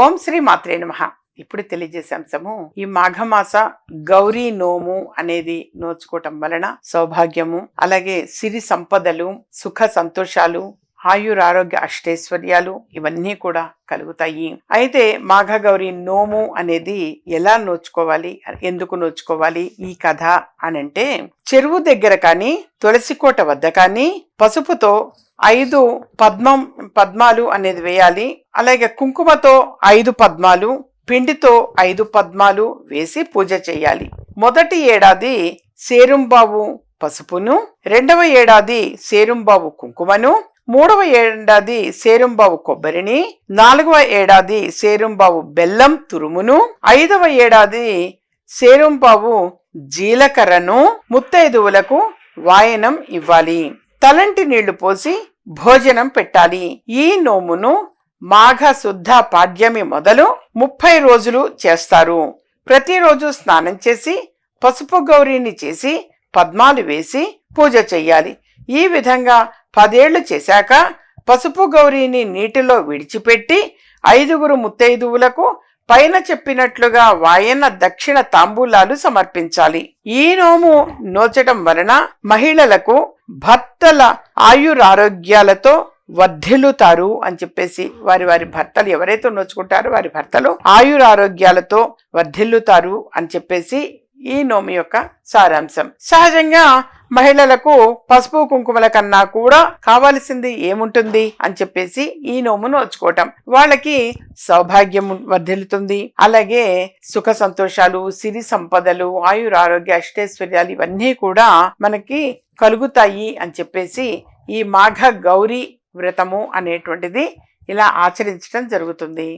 ఓం శ్రీ మాత్రే నమ. ఇప్పుడు తెలియజేసే అంశము ఈ మాఘమాస గౌరీ నోము అనేది నోచుకోవటం వలన సౌభాగ్యము అలాగే సిరి సంపదలు సుఖ సంతోషాలు ఆయురారోగ్య అష్టైశ్వర్యాలు ఇవన్నీ కూడా కలుగుతాయి. అయితే మాఘ గౌరీ నోము అనేది ఎలా నోచుకోవాలి ఎందుకు నోచుకోవాలి ఈ కథ అని అంటే చెరువు దగ్గర కానీ తులసి కోట వద్ద కానీ పసుపుతో ఐదు పద్మం పద్మాలు అనేది వేయాలి. అలాగే కుంకుమతో ఐదు పద్మాలు పిండితో ఐదు పద్మాలు వేసి పూజ చేయాలి. మొదటి ఏడాది సేరుంబావు పసుపును రెండవ ఏడాది సేరుంబావు కుంకుమను మూడవ ఏడాది సేరుంబావు కొబ్బరిని నాలుగవ ఏడాది సేరుంబావు బెల్లం తురుమును ఐదవ ఏడాది సేరుంబావు జీలకర్రను ముత్తైదువులకు వాయనం ఇవ్వాలి. తలంటి నీళ్ళు పోసి భోజనం పెట్టాలి. ఈ నోమును మాఘ శుద్ధ పాడ్యమి మొదలు ముప్పై రోజులు చేస్తారు. ప్రతిరోజు స్నానం చేసి పసుపు గౌరీని చేసి పద్మాలు వేసి పూజ చెయ్యాలి ఈ విధంగా పదేళ్ళు చేశాక పసుపు గౌరీని నీటిలో విడిచిపెట్టి ఐదుగురు ముత్తైదువులకు పైన చెప్పినట్లుగా వాయన దక్షిణ తాంబూలాలు సమర్పించాలి. ఈ నోము నోచడం వలన మహిళలకు భర్తల ఆయురారోగ్యాలతో వర్ధిల్లుతారు అని చెప్పేసి వారి వారి భర్తలు ఎవరైతే నోచుకుంటారో వారి భర్తలు ఆయురారోగ్యాలతో వర్ధిల్లుతారు అని చెప్పేసి ఈ నోము యొక్క సారాంశం. సహజంగా మహిళలకు పసుపు కుంకుమల కన్నా కూడా కావాల్సింది ఏముంటుంది అని చెప్పేసి ఈ నోము నోచుకోవటం. వాళ్ళకి సౌభాగ్యం వర్ధిల్లుతుంది. అలాగే సుఖ సంతోషాలు సిరి సంపదలు ఆయురారోగ్య అష్టైశ్వర్యాలు ఇవన్నీ కూడా మనకి కలుగుతాయి అని చెప్పేసి ఈ మాఘ గౌరీ వ్రతము అనేటువంటిది ఇలా ఆచరించడం జరుగుతుంది.